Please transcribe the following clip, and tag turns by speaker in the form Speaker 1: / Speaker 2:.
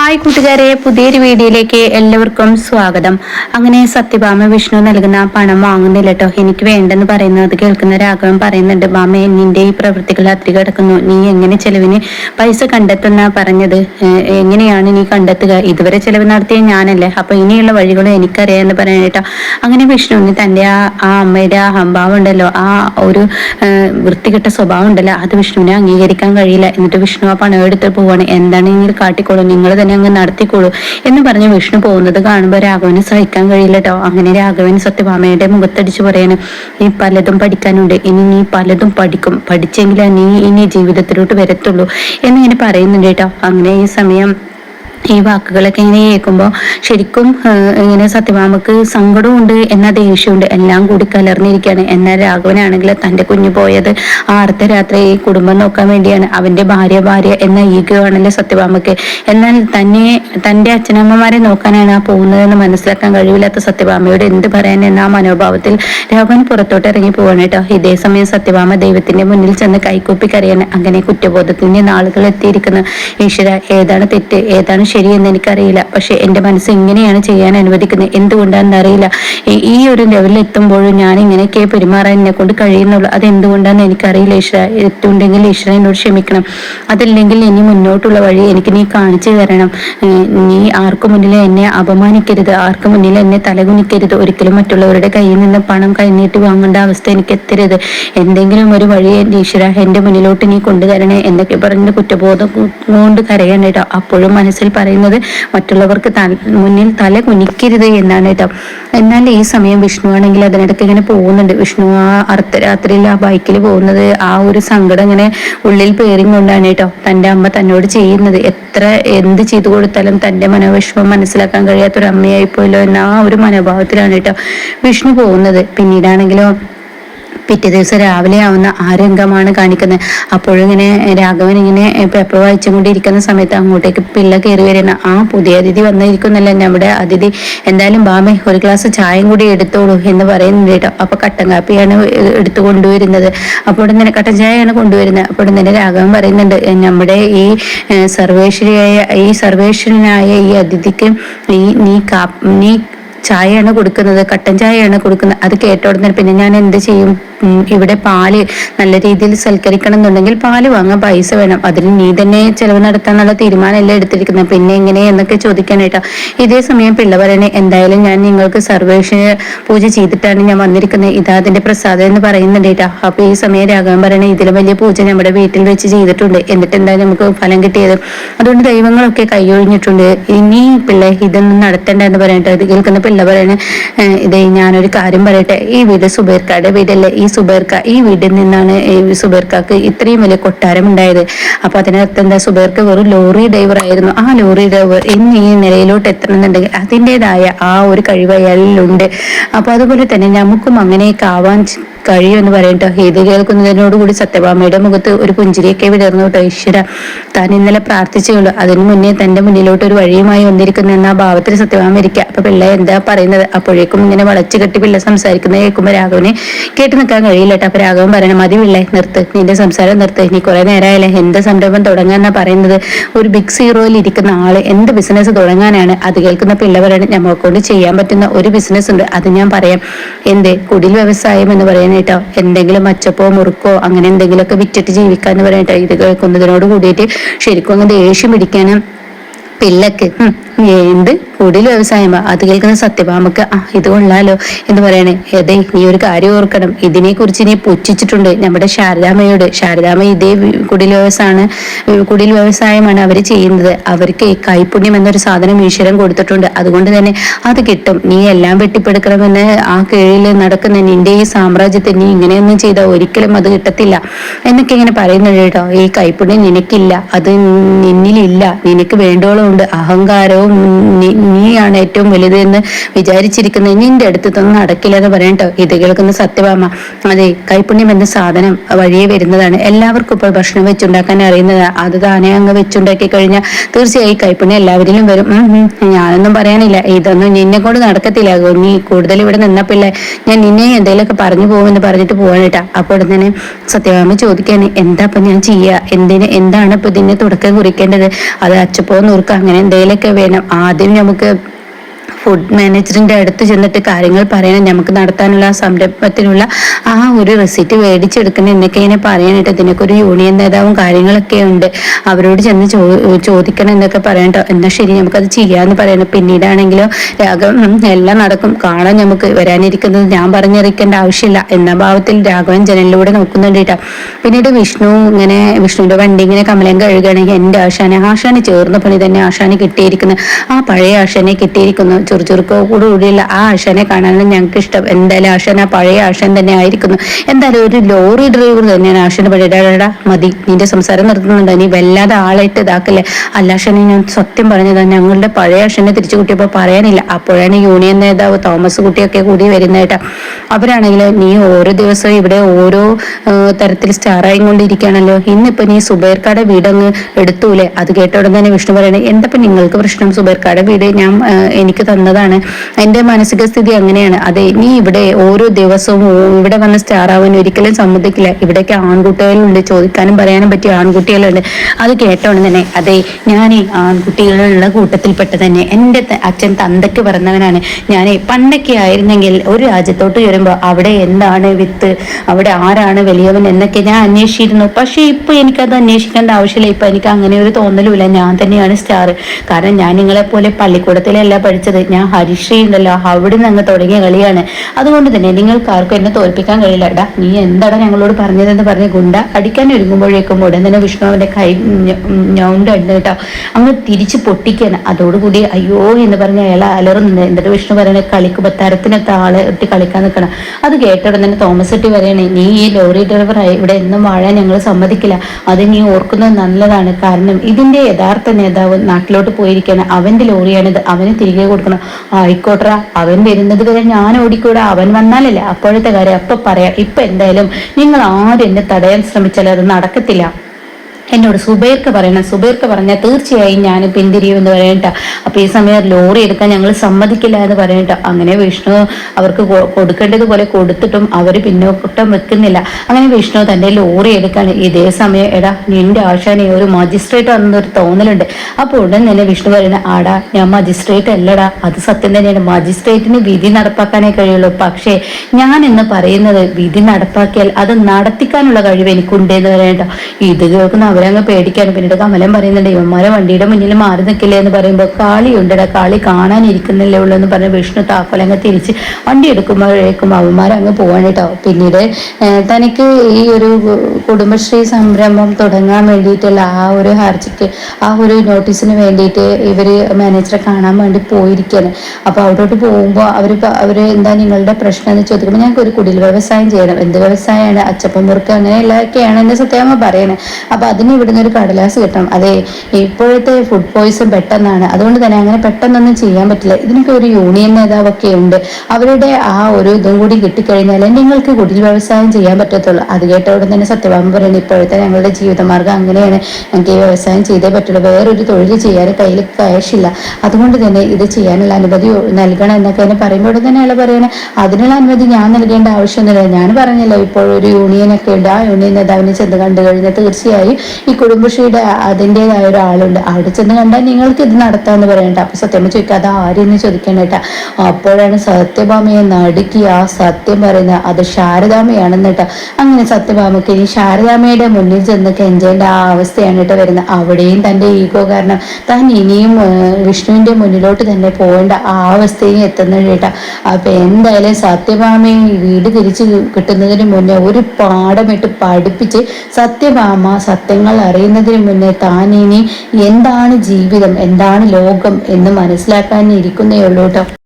Speaker 1: Hi കൂട്ടുകാരെ പുതിയൊരു വീഡിയോയിലേക്ക് എല്ലാവർക്കും സ്വാഗതം. അങ്ങനെ സത്യഭാമ വിഷ്ണു നൽകുന്ന പണം വാങ്ങുന്നില്ല കേട്ടോ എനിക്ക് വേണ്ടെന്ന് പറയുന്നത് കേൾക്കുന്ന രാഘവൻ പറയുന്നുണ്ട് ഭാമ നിന്റെ ഈ പ്രവൃത്തികൾ അത്രി കിടക്കുന്നു. നീ എങ്ങനെ ചെലവിന് പൈസ കണ്ടെത്തുന്ന പറഞ്ഞത്? എങ്ങനെയാണ് നീ കണ്ടെത്തുക? ഇതുവരെ ചെലവ് നടത്തിയ ഞാനല്ലേ. അപ്പൊ ഇനിയുള്ള വഴികളും എനിക്കറിയാമെന്ന് പറയാൻ കേട്ടോ അങ്ങനെ വിഷ്ണുവിന് തന്റെ ആ ആ അമ്മയുടെ ആ അഹംഭാവം ഉണ്ടല്ലോ. ആ ഒരു വൃത്തികെട്ട സ്വഭാവം ഉണ്ടല്ലോ. അത് വിഷ്ണുവിനെ അംഗീകരിക്കാൻ കഴിയില്ല. എന്നിട്ട് വിഷ്ണു ആ പണം എടുത്ത് പോവാണ്. എന്താണ് നിങ്ങൾ കാട്ടിക്കോളൂ നിങ്ങൾ തന്നെ അങ്ങ് നടത്തിക്കൊള്ളൂ എന്ന് പറഞ്ഞ് വിഷ്ണു പോകുന്നത് കാണുമ്പോൾ രാഘവന് സഹിക്കാൻ കഴിയില്ല കേട്ടോ അങ്ങനെ രാഘവൻ സത്യഭാമയുടെ മുഖത്തടിച്ചു പറയാണ് നീ പലതും പഠിക്കാനുണ്ട്. ഇനി നീ പലതും പഠിക്കും. പഠിച്ചെങ്കിലേ നീ ഇനി ജീവിതത്തിലോട്ട് വരത്തുള്ളൂ എന്നിങ്ങനെ പറയുന്നുണ്ട് കേട്ടോ അങ്ങനെ ഈ സമയം ഈ വാക്കുകളൊക്കെ ഇങ്ങനെ കേൾക്കുമ്പോൾ ശരിക്കും ഇങ്ങനെ സത്യഭാമക്ക് സങ്കടമുണ്ട് എന്ന ദേഷ്യമുണ്ട്. എല്ലാം കൂടി കലർന്നിരിക്കുകയാണ്. എന്നാൽ രാഘവനാണെങ്കിൽ തന്റെ കുഞ്ഞു പോയത് ആ അർദ്ധരാത്രി ഈ കുടുംബം നോക്കാൻ വേണ്ടിയാണ്. അവന്റെ ഭാര്യ ഭാര്യ എന്ന ഈഗോ ആണല്ലോ സത്യഭാമക്ക്. എന്നാൽ തന്നെ തന്റെ അച്ഛനമ്മമാരെ നോക്കാനാണ് ആ പോകുന്നതെന്ന് മനസ്സിലാക്കാൻ കഴിവില്ലാത്ത സത്യഭാമയോട് എന്ത് പറയാൻ എന്ന ആ മനോഭാവത്തിൽ രാഘവൻ പുറത്തോട്ട് ഇറങ്ങി പോവാണ് കേട്ടോ. ഇതേ സമയം സത്യഭാമ ദൈവത്തിന്റെ മുന്നിൽ ചെന്ന് കൈകൂപ്പി കരയാണ്. അങ്ങനെ കുറ്റബോധത്തിന്റെ നാളുകൾ എത്തിയിരിക്കുന്ന. ഈശ്വര ഏതാണ് തെറ്റ്? ഏതാണ് ശരിയെന്ന് എനിക്കറിയില്ല. പക്ഷെ എന്റെ മനസ്സ് ഇങ്ങനെയാണ് ചെയ്യാൻ അനുവദിക്കുന്നത്. എന്തുകൊണ്ടാണെന്ന് അറിയില്ല. ഈ- ഒരു ലെവലിൽ എത്തുമ്പോഴും ഞാൻ ഇങ്ങനെയൊക്കെ പെരുമാറാൻ എന്നെ കൊണ്ട് കഴിയുന്നുള്ളൂ. അത് എന്തുകൊണ്ടാണെന്ന് എനിക്കറിയില്ല ഈശ്വര. എത്തുണ്ടെങ്കിൽ ഈശ്വര എന്നോട് ക്ഷമിക്കണം. അതല്ലെങ്കിൽ ഇനി മുന്നോട്ടുള്ള വഴി എനിക്ക് നീ കാണിച്ചു തരണം. നീ ആർക്കു മുന്നിൽ എന്നെ അപമാനിക്കരുത്. ആർക്കു മുന്നിൽ എന്നെ തലകുനിക്കരുത്. ഒരിക്കലും മറ്റുള്ളവരുടെ കയ്യിൽ നിന്ന് പണം കൈനീട്ടി വാങ്ങേണ്ട അവസ്ഥ എനിക്ക് എത്തരുത്. എന്തെങ്കിലും ഒരു വഴി ഈശ്വര എന്റെ മുന്നിലോട്ട് നീ കൊണ്ടുതരണേ എന്നൊക്കെ പറഞ്ഞ് കുറ്റബോധം കൊണ്ട് കരയണ്ട അപ്പോഴും മനസ്സിൽ പറയുന്നത് മറ്റുള്ളവർക്ക് മുന്നിൽ തല കുനിക്കരുത് എന്നാണ് കേട്ടോ. എന്നാൽ ഈ സമയം വിഷ്ണു ആണെങ്കിൽ അതിനിടയ്ക്ക് ഇങ്ങനെ പോകുന്നുണ്ട്. വിഷ്ണു ആ അർദ്ധരാത്രിയിൽ ആ ബൈക്കിൽ പോകുന്നത് ആ ഒരു സങ്കടം ഇങ്ങനെ ഉള്ളിൽ പേറിയും കൊണ്ടാണ് കേട്ടോ തന്റെ അമ്മ തന്നോട് ചെയ്യുന്നത്. എത്ര എന്ത് ചെയ്തു കൊടുത്താലും തന്റെ മനോവിഷമം മനസ്സിലാക്കാൻ കഴിയാത്തൊരു അമ്മയായി പോയല്ലോ എന്ന ആ ഒരു മനോഭാവത്തിലാണ് കേട്ടോ വിഷ്ണു പോകുന്നത്. പിന്നീടാണെങ്കിലോ പിറ്റേ ദിവസം രാവിലെ ആവുന്ന ആ രംഗമാണ് കാണിക്കുന്നത്. അപ്പോഴിങ്ങനെ രാഘവൻ ഇങ്ങനെ പേപ്പർ വായിച്ചുകൊണ്ടിരിക്കുന്ന സമയത്ത് അങ്ങോട്ടേക്ക് പിള്ള കയറി വരുന്ന ആ പുതിയ അതിഥി വന്നിരിക്കുന്നല്ല. നമ്മുടെ അതിഥി എന്തായാലും ബാമേ ഒരു ഗ്ലാസ് ചായയും കൂടി എടുത്തോളൂ എന്ന് പറയുന്നുണ്ട് കേട്ടോ. അപ്പൊ കട്ടൻ കാപ്പിയാണ് എടുത്തു കൊണ്ടുവരുന്നത്. അപ്പോൾ ഇങ്ങനെ കട്ടൻ ചായയാണ് കൊണ്ടുവരുന്നത്. അപ്പോൾ ഇങ്ങനെ രാഘവൻ പറയുന്നുണ്ട് നമ്മുടെ ഈ സർവേശ്വരിയായ ഈ സർവേശ്വരനായ ഈ അതിഥിക്ക് ഈ നീ കാ നീ ചായയാണ് കൊടുക്കുന്നത് കട്ടൻ ചായയാണ് കൊടുക്കുന്നത്. അത് കേട്ട ഉടനെ പിന്നെ ഞാൻ എന്ത് ചെയ്യും? ഇവിടെ പാൽ നല്ല രീതിയിൽ സൽക്കരിക്കണം എന്നുണ്ടെങ്കിൽ പാൽ വാങ്ങാൻ പൈസ വേണം. അതിന് നീ തന്നെ ചെലവ് നടത്താനുള്ള തീരുമാനമല്ലേ എടുത്തിരിക്കുന്നത്. പിന്നെ എങ്ങനെ എന്നൊക്കെ ചോദിക്കാനായിട്ടോ ഇതേ സമയം പിള്ള പറയണേ എന്തായാലും ഞാൻ നിങ്ങൾക്ക് സർവേഷന് പൂജ ചെയ്തിട്ടാണ് ഞാൻ വന്നിരിക്കുന്നത്. ഇതാ അതിന്റെ പ്രസാദം എന്ന് പറയുന്നുണ്ട് കേട്ടോ. അപ്പൊ ഈ സമയം രാഘവൻ പറയണേ ഇതിലും വലിയ പൂജ നമ്മുടെ വീട്ടിൽ വെച്ച് ചെയ്തിട്ടുണ്ട്. എന്നിട്ട് എന്തായാലും നമുക്ക് ഫലം കിട്ടിയത്? അതുകൊണ്ട് ദൈവങ്ങളൊക്കെ കൈയൊഴിഞ്ഞിട്ടുണ്ട് ഇനി പിള്ളേ ഇതൊന്നും നടത്തണ്ട എന്ന് പറയട്ടെ. ഇത് കേൾക്കുന്ന പിള്ള പറയുന്നത് "ഏഹ്, ഇതേ ഞാനൊരു കാര്യം പറയട്ടെ. ഈ വീട് സുബേർക്കാരുടെ വീടല്ലേ? ഈ സുബേർക്ക ഈ വീട്ടിൽ നിന്നാണ് ഈ സുബേർക്കാക്ക് ഇത്രയും വലിയ കൊട്ടാരം ഉണ്ടായത്. അപ്പൊ അതിനകത്ത് എന്താ? സുബേർക്ക് വെറും ലോറി ഡ്രൈവർ ആയിരുന്നു. ആ ലോറി ഡ്രൈവർ ഇന്ന് ഈ നിലയിലോട്ട് എത്തണമെന്നുണ്ടെങ്കിൽ അതിന്റെതായ ആ ഒരു കഴിവ് അയാളിലുണ്ട്. അപ്പൊ അതുപോലെ തന്നെ നമുക്കും അങ്ങനെയൊക്കെ ആവാൻ ച- കഴിയുമെന്ന് പറയട്ടോ. ഇത് കേൾക്കുന്നതിനോടുകൂടി സത്യഭാമയുടെ മുഖത്ത് ഒരു പുഞ്ചിരിയൊക്കെ വിടർന്നു കേട്ടോ ഈശ്വര. താൻ ഇന്നലെ പ്രാർത്ഥിച്ചുള്ളൂ അതിനു മുന്നേ തന്റെ മുന്നിലോട്ട് ഒരു വഴിയുമായി വന്നിരിക്കുന്നു എന്ന ഭാവത്തിൽ സത്യഭാമ ഇരിക്കുക. അപ്പൊ പിള്ള എന്താ പറയുന്നത്? അപ്പോഴേക്കും ഇങ്ങനെ വളച്ചു കെട്ടി പിള്ള സംസാരിക്കുന്നത് കേൾക്കുമ്പോൾ രാഘവനെ കേട്ട് നിൽക്കാൻ കഴിയില്ല അപ്പൊ രാഘവൻ പറയണം മതി പിള്ളേ നിർത്ത്. നിന്റെ സംസാരം നിർത്ത്. നീ കുറെ നേരമായാലേ എന്ത് സംരംഭം തുടങ്ങാന്നാ പറയുന്നത്? ഒരു ബിഗ് സീറോയിൽ ഇരിക്കുന്ന ആൾ എന്ത് ബിസിനസ് തുടങ്ങാനാണ്? അത് കേൾക്കുന്ന പിള്ള പറയണം കൊണ്ട് ചെയ്യാൻ പറ്റുന്ന ഒരു ബിസിനസ് ഉണ്ട് അത് ഞാൻ പറയാം. എന്ത്? കുടിൽ വ്യവസായം എന്ന് പറയാനായിട്ടോ എന്തെങ്കിലും അച്ചപ്പോ മുറുക്കോ അങ്ങനെ എന്തെങ്കിലും ഒക്കെ വിറ്റിട്ട് ജീവിക്കാൻ പറയാനായിട്ടോ ഇത് കേൾക്കുന്നതിനോട് കൂടിയിട്ട് ശരിക്കും അങ്ങ് ദേഷ്യം പിടിക്കാനും. പിള്ളക്ക് എന്ത് കുടിൽ വ്യവസായമാ. അത് കേൾക്കുന്ന സത്യഭാമക്ക് ആ ഇത് കൊള്ളാലോ എന്ന് പറയണേ. അതെ നീ ഒരു കാര്യം ഓർക്കണം. ഇതിനെ കുറിച്ച് നീ പുച്ഛിച്ചിട്ടുണ്ട്. നമ്മുടെ ശാരദാമ്മയോട്. ശാരദാമ്മ ഇതേ കുടിൽ വ്യവസായമാണ് കുടിൽ വ്യവസായമാണ് അവർ ചെയ്യുന്നത്. അവർക്ക് ഈ കൈപുണ്യം എന്നൊരു സാധനം ഈശ്വരൻ കൊടുത്തിട്ടുണ്ട്. അതുകൊണ്ട് തന്നെ അത് കിട്ടും. നീ എല്ലാം വെട്ടിപ്പെടുക്കണമെന്ന് ആ കീഴിൽ നടക്കുന്ന നിന്റെ ഈ സാമ്രാജ്യത്തെ നീ ഇങ്ങനെയൊന്നും ചെയ്താൽ ഒരിക്കലും അത് കിട്ടത്തില്ല. എന്നൊക്കെ ഇങ്ങനെ പറയുന്നുണ്ട് കേട്ടോ. ഈ കൈപ്പുണ്യം നിനക്കില്ല. അത് നിന്നിലില്ല. നിനക്ക് വേണ്ടോളം ഉണ്ട്. അഹങ്കാരവും നീയാണ് ഏറ്റവും വലുത് എന്ന് വിചാരിച്ചിരിക്കുന്നത്. നിന്റെ അടുത്ത് തന്നെ നടക്കില്ല എന്ന് പറയട്ടോ ഇത് കേൾക്കുന്ന സത്യഭാമ. അതെ കൈപ്പുണ്യം എന്ന സാധനം വഴിയെ വരുന്നതാണ്. എല്ലാവർക്കും ഇപ്പോൾ ഭക്ഷണം വെച്ചുണ്ടാക്കാൻ അറിയുന്നത്. അത് താനെ അങ്ങ് വെച്ചുണ്ടാക്കി കഴിഞ്ഞാൽ തീർച്ചയായും കൈപ്പുണ്യം എല്ലാവരിലും വരും. ഞാനൊന്നും പറയാനില്ല. ഇതൊന്നും നിന്നെ കൊണ്ട് നടക്കത്തില്ല. നീ കൂടുതൽ ഇവിടെ നിന്നപ്പിള്ളേ ഞാൻ നിന്നെ എന്തെങ്കിലുമൊക്കെ പറഞ്ഞു പോകുമെന്ന് പറഞ്ഞിട്ട് പോകാനിട്ടാ അപ്പോൾ തന്നെ സത്യഭാമ ചോദിക്കാണ് എന്താ ഇപ്പൊ ഞാൻ ചെയ്യുക എന്തിന് എന്താണ് ഇപ്പൊ ഇതിന്റെ തുടക്കം കുറിക്കേണ്ടത്? അത് അച്ചപ്പോ നുറുക്ക. അങ്ങനെ എന്തെങ്കിലുമൊക്കെ വേണം. ആദ്യം നമുക്ക് таке ഫുഡ് മാനേജറിന്റെ അടുത്ത് ചെന്നിട്ട് കാര്യങ്ങൾ പറയണം. നമുക്ക് നടത്താനുള്ള സംരംഭത്തിനുള്ള ആ ഒരു റെസിറ്റ് മേടിച്ചെടുക്കണം എന്നൊക്കെ ഇങ്ങനെ പറയാനായിട്ട് ഇതിനൊക്കെ ഒരു യൂണിയൻ നേതാവും കാര്യങ്ങളൊക്കെ ഉണ്ട്. അവരോട് ചെന്ന് ചോദിക്കണം എന്നൊക്കെ പറയണ്ടോ എന്നാ ശരി നമുക്കത് ചെയ്യാന്ന് പറയണം. പിന്നീടാണെങ്കിലോ രാഘവൻ എല്ലാം നടക്കും. കാണാൻ നമുക്ക് വരാനിരിക്കുന്നത് ഞാൻ പറഞ്ഞറിയിക്കേണ്ട ആവശ്യമില്ല. എന്ന ഭാവത്തിൽ രാഘവൻ ജനലിലൂടെ നോക്കുന്നുണ്ട് പിന്നീട് വിഷ്ണു ഇങ്ങനെ വിഷ്ണുവിന്റെ വണ്ടി ഇങ്ങനെ കമലം കഴുകുകയാണെങ്കിൽ എന്റെ ആശാനെ ആശാന് ചേർന്ന പണി തന്നെ ആശാന് കിട്ടിയിരിക്കുന്നത് ആ പഴയ ആശാനെ കിട്ടിയിരിക്കുന്നു. ചുറുചുറുക്കോ കൂടിയുള്ള ആ ആശാനെ കാണാനാണ് ഞങ്ങൾക്ക് ഇഷ്ടം. എന്തായാലും ആശാൻ ആ പഴയ ആശാൻ തന്നെ ആയിരിക്കുന്നു എന്തായാലും ഒരു ലോറി ഡ്രൈവർ തന്നെയാണ് ആശാന്റെ പഴയടാ മതി. നിന്റെ സംസാരം നിർത്തുന്നുണ്ട്. നീ വല്ലാതെ ആളായിട്ട് ഇതാക്കല്ലേ. അല്ല ആശാനെ ഞാൻ സത്യം പറഞ്ഞതാ ഞങ്ങളുടെ പഴയ ആശാനെ തിരിച്ചു കൂട്ടിയപ്പോൾ പറയാനില്ല. അപ്പോഴാണ് യൂണിയൻ നേതാവ് തോമസ് കുട്ടിയൊക്കെ കൂടി വരുന്നേട്ടാ അവരാണെങ്കിൽ നീ ഓരോ ദിവസവും ഇവിടെ ഓരോ തരത്തിൽ സ്റ്റാറായി കൊണ്ടിരിക്കുകയാണല്ലോ. ഇന്നിപ്പോ നീ സുബൈർക്കാടെ വീടങ്ങ് എടുത്തൂലേ? അത് കേട്ട തന്നെ വിഷ്ണു പറയണേ എന്തപ്പോ നിങ്ങൾക്ക് പ്രശ്നം? സുബൈർക്കാടെ വീട് ഞാൻ എനിക്ക് തന്നതാണ് എന്റെ മാനസിക സ്ഥിതി അങ്ങനെയാണ്. അതെ നീ ഇവിടെ ഓരോ ദിവസവും ഇവിടെ വന്ന സ്റ്റാർ ആവാൻ ഒരിക്കലും സമ്മതിക്കില്ല. ഇവിടേക്ക് ആൺകുട്ടികളുണ്ട് ചോദിക്കാനും പറയാനും പറ്റിയ ആൺകുട്ടികളുണ്ട്. അത് കേട്ടോണ്ട് തന്നെ. അതെ ഞാൻ ആൺകുട്ടികളുള്ള കൂട്ടത്തിൽപ്പെട്ട തന്നെ എന്റെ അച്ഛൻ തന്തയ്ക്ക് പറഞ്ഞവനാണ്. ഞാൻ പണ്ടൊക്കെ ആയിരുന്നെങ്കിൽ ഒരു രാജ്യത്തോട്ട് വരുമ്പോൾ അവിടെ എന്താണ് വിത്ത് അവിടെ ആരാണ് വലിയവൻ എന്നൊക്കെ ഞാൻ അന്വേഷിച്ചിരുന്നു. പക്ഷേ ഇപ്പൊ എനിക്കത് അന്വേഷിക്കേണ്ട ആവശ്യമില്ല. ഇപ്പൊ എനിക്ക് അങ്ങനെ ഒരു തോന്നലുമില്ല. ഞാൻ തന്നെയാണ് സ്റ്റാർ കാരണം ഞാൻ നിങ്ങളെ പോലെ പള്ളിക്കൂടത്തിലല്ല പഠിച്ചത്. ഞാൻ ഹരിശ്രീ ഉണ്ടല്ലോ നിന്ന് അങ്ങ് തുടങ്ങിയ കളിയാണ്. അതുകൊണ്ട് തന്നെ നിങ്ങൾക്ക് ആർക്കും എന്നെ തോൽപ്പിക്കാൻ കഴിയില്ല. എടാ നീ എന്താണ് ഞങ്ങളോട് പറഞ്ഞതെന്ന് പറഞ്ഞ് ഗുണ്ട അടിക്കാൻ ഒരുങ്ങുമ്പോഴേക്കും ഉടൻ തന്നെ വിഷ്ണു അവന്റെ കൈ ഞൗണ്ട് ഉണ്ട് കേട്ടോ. അങ്ങ് തിരിച്ച് പൊട്ടിക്കാണ് അതോടുകൂടി അയ്യോ എന്ന് പറഞ്ഞ അയാൾ അലറുന്നുണ്ട്. എന്നിട്ട് വിഷ്ണു പറയണേ കളിക്കുമ്പോ തരത്തിനൊത്ത ആളെ ഇട്ട് കളിക്കാൻ നിൽക്കണം. അത് കേട്ടോടെ തന്നെ തോമസ് ഇട്ടി പറയണേ നീ ഈ ലോറി ഡ്രൈവറായി ഇവിടെ എന്നും വാഴാൻ ഞങ്ങൾ സമ്മതിക്കില്ല. അത് നീ ഓർക്കുന്നത് നല്ലതാണ്. കാരണം ഇതിന്റെ യഥാർത്ഥ നേതാവ് നാട്ടിലോട്ട് പോയിരിക്കുകയാണ്. അവന്റെ ലോറിയാണിത്. അവന് തിരികെ കൊടുക്കണം. ആയിക്കോട്ടെ അവൻ വരുന്നത് വരെ ഞാൻ ഓടിക്കൂടാ അവൻ വന്നാലല്ലേ? അപ്പോഴത്തെ കാര്യം അപ്പൊ പറയാം ഇപ്പൊ എന്തായാലും നിങ്ങൾ ആരും എന്നെ തടയാൻ ശ്രമിച്ചാലും അത് നടക്കത്തില്ല. എന്നോട് സുബൈർക്ക് പറയണം. സുബൈർക്ക് പറഞ്ഞാൽ തീർച്ചയായും ഞാൻ പിന്തിരിയുമെന്ന് പറയണ്ട. അപ്പോൾ ഈ സമയം ലോറി എടുക്കാൻ ഞങ്ങൾ സമ്മതിക്കില്ല എന്ന് പറയണ്ട. അങ്ങനെ വിഷ്ണു അവർക്ക് കൊടുക്കേണ്ടതുപോലെ കൊടുത്തിട്ടും അവർ പിന്നോട്ടം വെക്കുന്നില്ല. അങ്ങനെ വിഷ്ണു തന്റെ ലോറി എടുക്കാൻ ഇതേ സമയം എടാ നിന്റെ ആശാനെ ഒരു മജിസ്ട്രേറ്റ് ആണെന്നൊരു തോന്നലുണ്ട്. അപ്പോൾ ഉടൻ തന്നെ വിഷ്ണു പറയുന്നത് ആടാ ഞാൻ മജിസ്ട്രേറ്റ് അല്ലടാ. അത് സത്യം തന്നെയാണ്. മജിസ്ട്രേറ്റിന് വിധി നടപ്പാക്കാനേ കഴിയുള്ളൂ. പക്ഷേ ഞാൻ എന്ന് പറയുന്നത് വിധി നടപ്പാക്കിയാൽ അത് നടത്തിക്കാനുള്ള കഴിവ് എനിക്കുണ്ട് എന്ന് പറയണ്ട. ഇത് കേൾക്കുന്ന അവരങ്ങ് പേടിക്കാണ് പിന്നീട് കമലം പറയുന്നുണ്ട് ഇവന്മാരെ വണ്ടിയുടെ മുന്നിൽ മാറി നിൽക്കില്ലേ? എന്ന് പറയുമ്പോൾ ഉണ്ടട കാളി കാണാനിരിക്കുന്നില്ലേ ഉള്ളൂ എന്ന് പറഞ്ഞ് വിഷ്ണു താക്കോലങ്ങ് തിരിച്ച് വണ്ടി എടുക്കുമ്പോഴേക്കും അവന്മാർ അങ്ങ് പോവാണ് കേട്ടോ. പിന്നീട് തനിക്ക് ഈ ഒരു കുടുംബശ്രീ സംരംഭം തുടങ്ങാൻ വേണ്ടിയിട്ടുള്ള ആ ഒരു ഹർജിക്ക് ആ ഒരു നോട്ടീസിന് വേണ്ടിയിട്ട് ഇവർ മാനേജറെ കാണാൻ വേണ്ടി പോയിരിക്കുകയാണ് അപ്പോൾ അവിടോട്ട് പോകുമ്പോൾ അവർ അവർ എന്താ നിങ്ങളുടെ പ്രശ്നം എന്ന് ചോദിക്കുമ്പോൾ ഞങ്ങൾക്ക് ഒരു കുടിൽ വ്യവസായം ചെയ്യണം. എന്ത് വ്യവസായമാണ്? അച്ചപ്പം മുറുക്ക് അങ്ങനെയുള്ളതൊക്കെയാണ് എന്റെ സത്യാമ്മ പറയണത് അപ്പോൾ അതിന് ഇവിടുന്ന് ഒരു കടലാസ് കിട്ടണം. അതെ ഇപ്പോഴത്തെ ഫുഡ് പോയിസൺ പെട്ടെന്നാണ്. അതുകൊണ്ട് തന്നെ അങ്ങനെ പെട്ടെന്നൊന്നും ചെയ്യാൻ പറ്റില്ല. ഇതിനൊക്കെ ഒരു യൂണിയൻ നേതാവൊക്കെ ഉണ്ട്. അവരുടെ ആ ഒരു ഇതും കൂടി കിട്ടിക്കഴിഞ്ഞാൽ നിങ്ങൾക്ക് കുടിൽ വ്യവസായം ചെയ്യാൻ പറ്റത്തുള്ളൂ. അത് കേട്ട ഉടൻ തന്നെ സത്യഭാമം പറയുന്നത് ഇപ്പോഴത്തെ ഞങ്ങളുടെ ജീവിതമാർഗം അങ്ങനെയാണ്. ഞങ്ങൾക്ക് ഈ വ്യവസായം ചെയ്തേ പറ്റുള്ളൂ. വേറൊരു തൊഴിൽ ചെയ്യാൻ കയ്യിൽ കയശില്ല അതുകൊണ്ട് തന്നെ ഇത് ചെയ്യാനുള്ള അനുമതി നൽകണം എന്നൊക്കെ തന്നെ പറയുമ്പോൾ തന്നെ അയാൾ പറയണേ അതിനുള്ള അനുമതി ഞാൻ നൽകേണ്ട ആവശ്യമൊന്നുമില്ല. ഞാൻ പറഞ്ഞല്ലോ ഇപ്പോൾ ഒരു യൂണിയൻ ഒക്കെ ഉണ്ട്. ആ യൂണിയൻ നേതാവിനെ ചെന്ന് കണ്ടു കഴിഞ്ഞാൽ തീർച്ചയായും ഈ കുടുംബശ്രീയുടെ അതിന്റെതായ ഒരാളുണ്ട്. അവിടെ ചെന്ന് കണ്ടാൽ നിങ്ങൾക്ക് ഇത് നടത്താമെന്ന് പറയണ്ട. അപ്പൊ സത്യമ്മ അത് ആരെന്ന് ചോദിക്കണേട്ടാ അപ്പോഴാണ് സത്യഭാമയെ നടുക്കി ആ സത്യം പറയുന്നത് അത് ശാരദാമയാണെന്ന് കേട്ടോ. അങ്ങനെ സത്യഭാമയ്ക്ക് ഇനി ശാരദാമയുടെ മുന്നിൽ ചെന്ന് കെഞ്ചേണ്ട ആ അവസ്ഥയാണ് കേട്ടോ വരുന്നത്. അവിടെയും തന്റെ ഈഗോ കാരണം താൻ ഇനിയും വിഷ്ണുവിന്റെ മുന്നിലോട്ട് തന്നെ പോകേണ്ട ആ അവസ്ഥയും എത്തുന്നത് കേട്ടോ. അപ്പൊ എന്തായാലും സത്യഭാമയെ വീട് തിരിച്ച് കിട്ടുന്നതിന് മുന്നേ ഒരു പാഠമിട്ട് പഠിപ്പിച്ച് സത്യഭാമ സത്യങ്ങൾ അറിയുന്നതിന് മുന്നേ താൻ ഇനി എന്താണ് ജീവിതം എന്താണ് ലോകം എന്ന് മനസ്സിലാക്കാൻ ഇരിക്കുന്നേ ഉള്ളൂ കേട്ടോ.